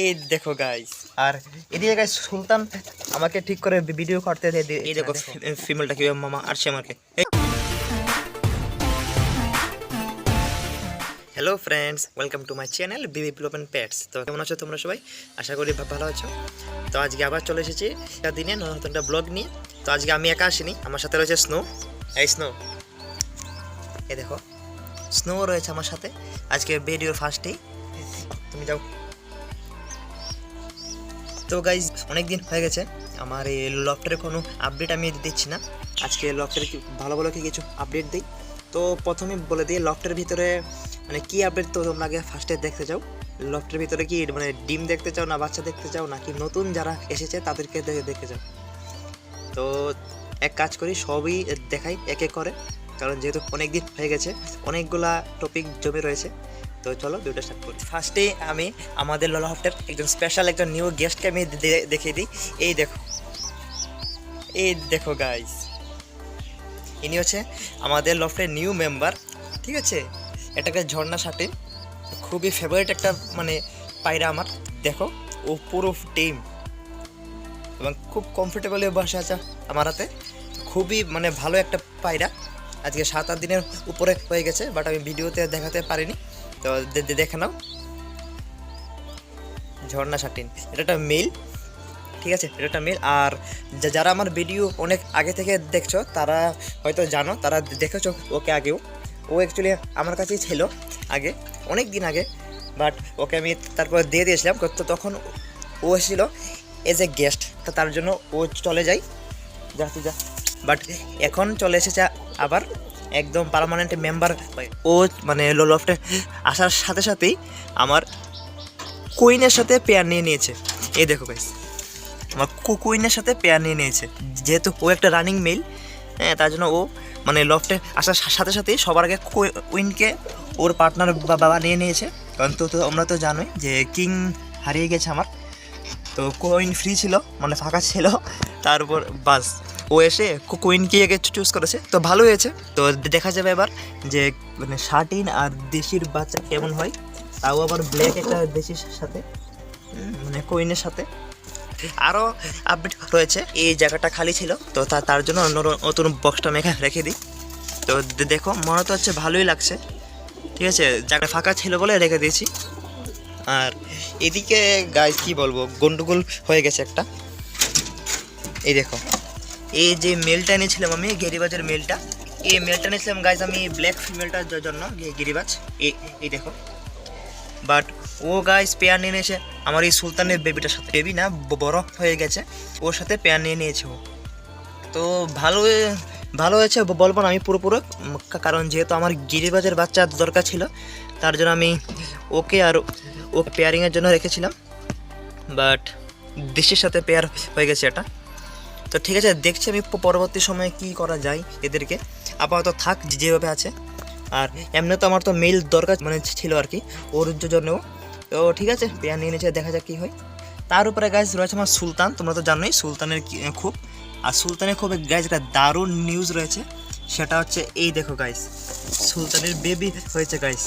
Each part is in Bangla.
এই দেখো গাইস আর এদিকে গাইস সুলতান আমাকে ঠিক করে ভিডিও করতে দিয়ে এই দেখো ফিমেলটা কীভাবে মামা আসছে আমাকে। Hello friends welcome to my channel বিবি প্লোপেন প্যাটস তো কেমন আছো তোমরা সবাই? আশা করি ভালো আছো। তো আজকে আবার চলে এসেছি একটা দিনে নতুন একটা ব্লগ নিয়ে। তো আজকে আমি একা আসিনি আমার সাথে রয়েছে স্নো এই স্নো এই দেখো স্নো রয়েছে আমার সাথে। আজকে ভিডিওর ফার্স্টেই তুমি যাও। তো গাইজ অনেক দিন হয়ে গেছে। আমার এই লফটের কোনো আপডেট আমি দিচ্ছি না। আজকে লফটের কি ভালো ভালো কিছু আপডেট দিই? তো প্রথমে বলে দিই লফটের ভিতরে মানে কি আপডেট তো তোমরা আগে ফার্স্টে দেখতে চাও? লফটের ভিতরে কি মানে ডিম দেখতে চাও না বাচ্চা দেখতে চাও, নাকি নতুন যারা এসেছে তাদেরকে দেখে দেখতে চাও? তো এক কাজ করি, সবই দেখাই, এক এক করে। কারণ যেহেতু অনেক দিন হয়ে গেছে, অনেকগুলা টপিক জমে রয়েছে। তো চলো দুটো স্টার্ট করি। ফার্স্টে আমি, আমাদের ললাহফটের একজন স্পেশাল একজন নিউ গেস্টকে আমি দেখিয়ে দিই। এই দেখো। এই দেখো গাইস ইনি হচ্ছে আমাদের লফটের নিউ মেম্বার ঠিক আছে? এটাকে ঝর্ণা সাটে খুবই ফেভারিট একটা মানে পায়রা আমার। দেখো, ও পুরো টিম এবং খুব কমফোর্টেবলি বসে আছে আমার হাতে। খুবই মানে ভালো একটা পায়রা। আজকে সাত আট দিনের উপরে হয়ে গেছে বাট আমি ভিডিওতে দেখাতে পারিনি। তো দেখে নাও। ঝর্ণা শাটিন এটা একটা মেল, ঠিক আছে? এটা একটা মেল। আর যারা আমার ভিডিও অনেক আগে থেকে দেখছ, তারা হয়তো জানো, তারা দেখেছ ওকে আগেও। ও অ্যাকচুয়ালি আমার কাছেই ছিল আগে, অনেক দিন আগে। বাট ওকে আমি তারপরে দিয়ে দিয়েছিলাম। তো তখন ও এসেছিল এজ এ গেস্ট তো তার জন্য ও চলে যায় যা যা। বাট এখন চলে এসেছে আবার একদম পার্মানেন্ট মেম্বার ও মানে লফটে আসার সাথে সাথেই আমার কুইনের সাথে পেয়ার নিয়ে নিয়েছে। এই দেখো গাইস আমার কুইনের সাথে পেয়ার নিয়ে নিয়েছে। যেহেতু ও একটা রানিং মেল হ্যাঁ তার জন্য ও মানে লফটে আসার সাথে সাথেই সবার আগে কুইনকে ওর পার্টনার বাবা নিয়ে নিয়েছে। কারণ তো তো আমরা তো জানোই যে কিং হারিয়ে গেছে আমার। তো কোইন ফ্রি ছিল মানে ফাঁকা ছিল। তারপর বাস। ও এসে কোইনকে আগে চুজ করেছে। তো ভালো হয়েছে। তো দেখা যাবে এবার যে মানে শার্টিন আর দেশির বাচ্চা কেমন হয়। তাও আবার ব্ল্যাক একটা দেশির সাথে মানে কোইনের সাথে। আরও আপডেট রয়েছে। এই জায়গাটা খালি ছিল। তো তার জন্য নতুন বক্সটা এখানে রেখে দিই। তো দেখো, মনে তো হচ্ছে ভালোই লাগছে। ঠিক আছে জায়গা ফাঁকা ছিল বলে রেখে দিয়েছি। আর এদিকে গাইজ কি বলব? গন্ডগোল হয়ে গেছে একটা। এই দেখো। এই যে মেলটা এনেছিলাম আমি গিরিবাজের মেলটা। এই মেলটা এনেছিলাম গাইজ আমি ব্ল্যাক ফিমেলটার জন্য গিরিবাজ। এই দেখো। বাট ও গাইজ পেয়ার নিয়ে নিয়েছে আমার এই সুলতানের বেবিটার সাথে। বেবি না বড় হয়ে গেছে। ওর সাথে পেয়ার নিয়ে নিয়েছে ও। তো ভালো ভালো হয়েছে বলব না আমি পুরোপুরো। কারণ যেহেতু আমার গিরিবাজের বাচ্চা দরকার ছিল, তার জন্য আমি ওকে আর ও পেয়ারিংয়ের জন্য রেখেছিলাম। বাট দেশের সাথে পেয়ার হয়ে গেছে এটা। তো ঠিক আছে, দেখছি আমি পরবর্তী সময়ে কি করা যায় এদেরকে। আপাতত থাক যেভাবে আছে। আর এমনি তো আমার তো মেল দরকার মানে ছিল আর কি, ওর জন্যও। তো ঠিক আছে পেয়ার নিয়ে নিয়েছে, দেখা যাক কী হয়। তার উপরে গাছ রয়েছে আমার সুলতান, তোমরা তো জানোই সুলতানের খুব। আর সুলতানের খুব গাছ একটা দারুণ নিউজ রয়েছে। সেটা হচ্ছে এই দেখো গাইস সুলতানের বেবি হয়েছে গাইস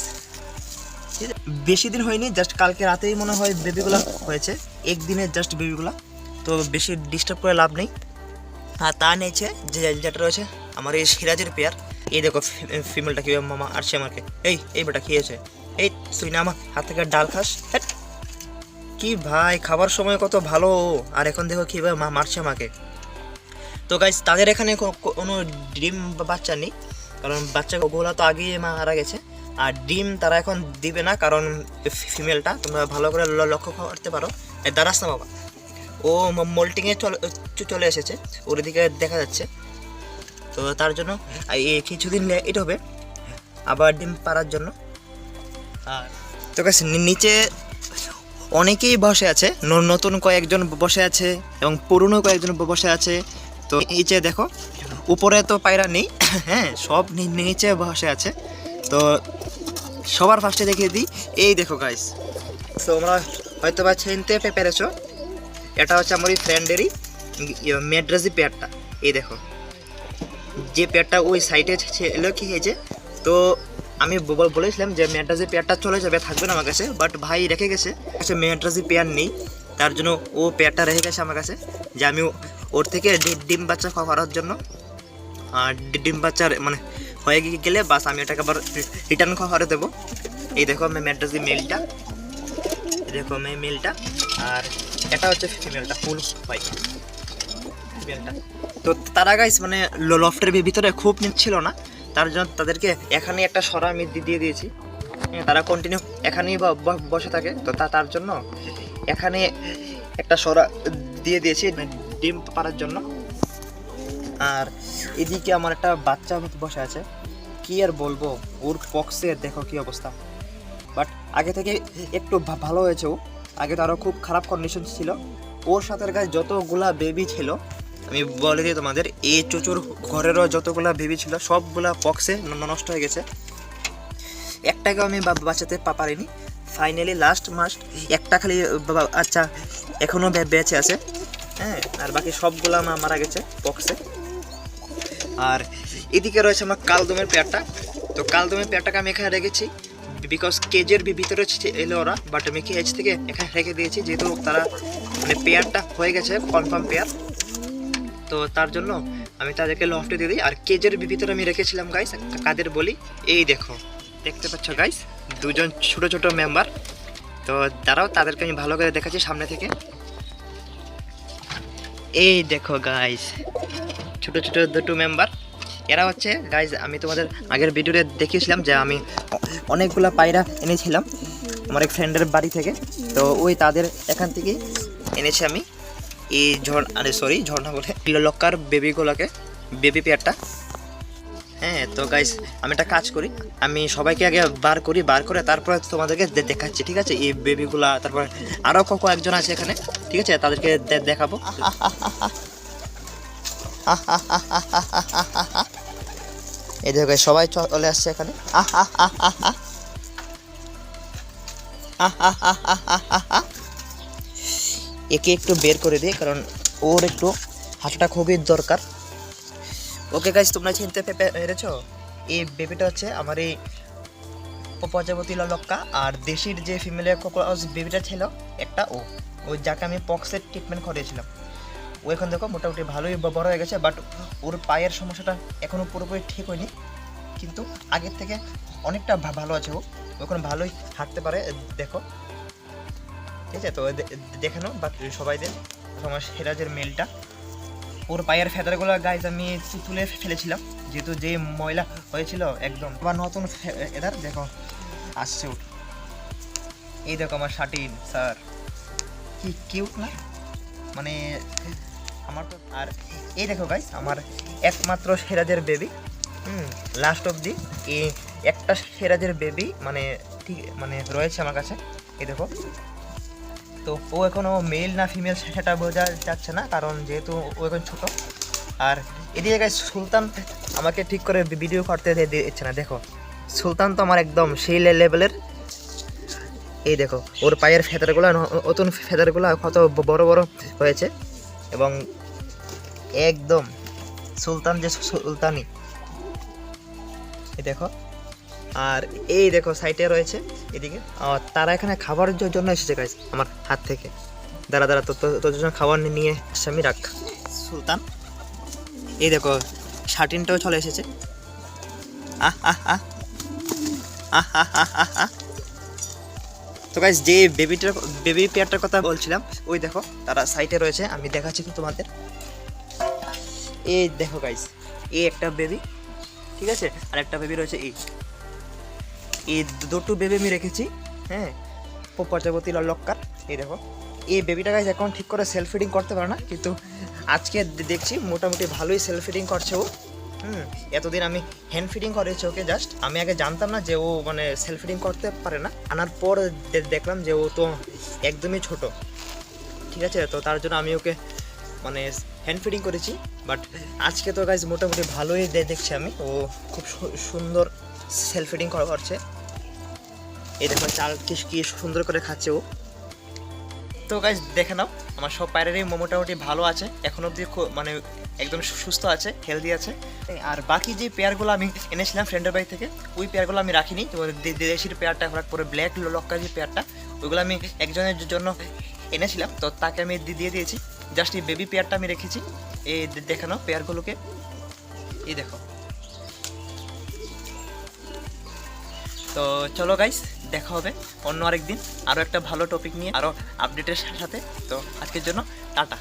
ঠিক আছে? বেশি দিন হয়নি জাস্ট কালকে রাতেই মনে হয় বেবিগুলো হয়েছে। একদিনের জাস্ট বেবিগুলো তো বেশি ডিস্টার্ব করে লাভ নেই। আর তা নিয়েছে যে যেটা রয়েছে, আমার এই সিরাজের পেয়ার। এই দেখো ফিমেলটা কীভাবে মামা আসছে আমাকে। এই এই বেটা খেয়েছে এই, তুই না আমার হাত থেকে ডাল খাস? হ্যাট। কি ভাই, খাবার সময় কত ভালো। আর এখন দেখো কীভাবে মা মারছে আমাকে। তো গাইজ তাদের এখানে কোনো ডিম বাচ্চা নেই। কারণ বাচ্চা ওগুলো তো আগেই মারা গেছে। আর ডিম তারা এখন দিবে না, কারণ ফিমেলটা তোমরা ভালো করে লক্ষ্য করতে পারো। দাঁড়াস না বাবা। ও মোল্টিংয়ে চলে চলে এসেছে। ওর দিকে দেখা যাচ্ছে। তো তার জন্য কিছুদিন লেট হবে। আবার ডিম পাড়ার জন্য। আর তো গাছ নিচে অনেকেই বসে আছে। নতুন কয়েকজন বসে আছে এবং পুরনো কয়েকজন বসে আছে। তো নিচে দেখো, উপরে তো পায়রা নেই। হ্যাঁ সব নিচে বসে আছে। তো সবার ফার্স্টে দেখিয়ে দিই। এই দেখো গাইস তো তোমরা হয়তো বা চিনতে পেরেছ। এটা হচ্ছে আমার ওই ফ্রেন্ডেরই মেড্রাজি পেয়ারটা। এই দেখো। যে পেয়ারটা ওই সাইডে ছিল কি হয়েছে তো আমি বলেছিলাম যে ম্যাড্রাসি পেয়ারটা চলে যাবে, থাকবে না আমার কাছে বাট ভাই রেখে গেছে। আচ্ছা ম্যাড্রাসি পেয়ার নেই, তার জন্য ও পেয়ারটা রেখে গেছে আমার কাছে, যে আমি ওর থেকে ডিম বাচ্চা খাওয়া করার জন্য, আর ডিম বাচ্চার মানে হয়ে গিয়ে গেলে বাস আমি এটাকে আবার রিটার্ন খাওয়ারে দেবো। এই দেখো আমি ম্যাড্রাসি মেলটা দেখো আমি মেলটা আর এটা হচ্ছে ফিমেলটা ফুল হোয়াইট ফিমেলটা তো তারা গাইস মানে লফটের ভিতরে খুব নিট ছিল না। তার জন্য তাদেরকে এখানে একটা সরা আমি দিয়ে দিয়েছি। হ্যাঁ, তারা কন্টিনিউ এখানেই বসে থাকে। তো তার জন্য এখানে একটা সরা দিয়ে দিয়েছি মানে ডিম পাড়ার জন্য। আর এদিকে আমার একটা বাচ্চা বসে আছে। কি আর বলব? ওর পক্সে দেখো কি অবস্থা। বাট আগে থেকে একটু ভালো হয়েছে ও। আগে তো আরও খুব খারাপ কন্ডিশন ছিল। ওর সাথে গায়ে যতগুলা বেবি ছিল, আমি বলে দিই তোমাদের, এই চুচুর ঘরেরও যতগুলা বেবি ছিল, সবগুলা পক্সে নষ্ট হয়ে গেছে। একটাকে আমি বাঁচাতে পারিনি। ফাইনালি লাস্ট মাস একটা খালি আচ্ছা এখনও বেঁচে আছে। হ্যাঁ আর বাকি সবগুলা আমার মারা গেছে পক্সে আর এদিকে রয়েছে আমার কালদমের পেয়ারটা। তো কালদমের পেয়ারটাকে আমি এখানে রেখেছি। বিকজ কেজের ভিতরে এলো ওরা বাট আমি কেজ থেকে এখানে রেখে দিয়েছি, যেহেতু তারা মানে পেয়ারটা হয়ে গেছে কনফার্ম পেয়ার তো তার জন্য আমি তাদেরকে লফটে দিয়ে দিই। আর কেজের ভিতরে আমি রেখেছিলাম গাইস কাদের বলি। এই দেখো, দেখতে পাচ্ছ গাইস দুজন ছোট ছোট মেম্বার তো তারাও তাদেরকে আমি ভালো করে দেখাচ্ছি সামনে থেকে। এই দেখো গাইস ছোট ছোট দুটো মেম্বার এরা হচ্ছে গাইজ আমি তোমাদের আগের ভিডিওতে দেখিয়েছিলাম যে আমি অনেকগুলা পায়রা এনেছিলাম আমার এক ফ্রেন্ডের বাড়ি থেকে। তো ওই তাদের এখান থেকে এনেছি আমি এই ঝর্ণ, আরে সরি ঝর্ণা বলে লক্কার বেবিগুলোকে বেবি পেয়ারটা হ্যাঁ তো গাইজ আমি একটা কাজ করি, আমি সবাইকে আগে বার করি, বার করে তারপরে তোমাদেরকে দেখাচ্ছি, ঠিক আছে? এই বেবিগুলা তারপর আরও কয়েকজন আছে এখানে, ঠিক আছে? তাদেরকে দেখাবো। এই দেখো, সবাই চলে আসছে এখানে। একে একটু বের করে দিই কারণ ওর একটু হাঁটাটা খুবই দরকার। ওকে গাইজ তোমরা চিনতে পে- পে- এই বেবিটা হচ্ছে আমার এই প্রজাপতি লক্কা আর দেশির যে ফিমেলের বেবিটা ছিল, একটা ও। ওই যাকে আমি পক্সের ট্রিটমেন্ট করিয়েছিলাম ও এখন দেখো, মোটামুটি ভালোই ব- বড় হয়ে গেছে বাট ওর পায়ের সমস্যাটা এখনও পুরোপুরি ঠিক হয়নি। কিন্তু আগের থেকে অনেকটা ভালো আছে ও। এখন ভালোই হাঁটতে পারে, দেখো। ঠিক আছে তো দে- দেখে নাও বাকি সবাইদের আমার সেরাজের মেলটা। ওর পায়ের ফেদারগুলো গাইজ আমি তুলে ফেলেছিলাম, যেহেতু যে ময়লা হয়েছিল একদম। আবার নতুন এদার দেখো, আসছে উঠ এই দেখো আমার শাটিন স্যার কি কিউট না? মানে আর এই দেখো গাইস আমার একমাত্র সেরাজের বেবি হুম লাস্ট অবধি। এই একটা সেরাজের বেবি মানে ঠিক মানে রয়েছে আমার কাছে, এই দেখো। তো ও এখনও মেল না ফিমেল সেটা বোঝা যাচ্ছে না, কারণ যেহেতু ও এখন ছোট। আর এদিকে গাইস সুলতান আমাকে ঠিক করে ভিডিও করতে দিচ্ছে না, দেখো। সুলতান তো আমার একদম সেই লেভেলের এই দেখো, ওর পায়ের ফেদারগুলো নতুন ফেদারগুলো কত বড় বড় হয়েছে। এবং একদম সুলতান যে সুলতানি। এই দেখো। আর এই দেখো সাইটে রয়েছে এদিকে। আর তারা এখানে খাবারের জন্য এসেছে গাইজ আমার হাত থেকে। দাঁড়া দাঁড়া তোর জন্য খাবার নিয়ে আসছে আমি রাখ। সুলতান? এই দেখো শার্টিনটাও চলে এসেছে। আহ আহ আহ। আহ আহ আহ আহ তো গাইজ যে বেবিটার বেবি পেয়ারটার কথা বলছিলাম ওই দেখো তারা সাইটে রয়েছে। আমি দেখাচ্ছি তোমাদের। এই দেখো গাইস এই একটা বেবি ঠিক আছে? আর একটা বেবি রয়েছে এই। এই দুটো বেবি আমি রেখেছি হ্যাঁ? প্রজাপতি লক্কার, এই দেখো। এই বেবিটা গাইজ এখন ঠিক করে সেলফ ফিডিং করতে পারে না, কিন্তু আজকে দেখছি মোটামুটি ভালোই সেলফ ফিডিং করছে ও। হুম, এতদিন আমি হ্যান্ড ফিডিং করেছি ওকে জাস্ট আমি আগে জানতাম না যে ও মানে সেলফ ফিডিং করতে পারে না। আনার পর দেখলাম যে ও তো একদমই ছোট, ঠিক আছে? তো তার জন্য আমি ওকে মানে হ্যান্ড ফিডিং করেছি বাট আজকে তো গাইজ মোটামুটি ভালোই দেখছি আমি। ও খুব সুন্দর সেলফ ফিডিং করছে। এই দেখো চাল কি কি সুন্দর করে খাচ্ছে ও। তো গাইজ দেখে নাও, আমার সব পায়রারই মোটামুটি ভালো আছে। এখন অবধি মানে একদম সুস্থ আছে হেলদি আছে। আর বাকি যে পেয়ারগুলো আমি এনেছিলাম ফ্রেন্ডের বাড়ি থেকে, ওই পেয়ারগুলো আমি রাখিনি। দেশির পেয়ারটা, হঠাৎ পরে ব্ল্যাক লক্কা যে পেয়ারটা, ওইগুলো আমি একজনের জন্য এনেছিলাম। তো তাকে আমি দিয়ে দিয়েছি। জাস্ট এই বেবি পেয়ারটা আমি রেখেছি। এই দেখানো পেয়ারগুলোকে। এই দেখো। তো চলো গাইস দেখা হবে অন্য আরেকদিন। আরও একটা ভালো টপিক নিয়ে আরও আপডেটের সাথে। তো আজকের জন্য টাটা।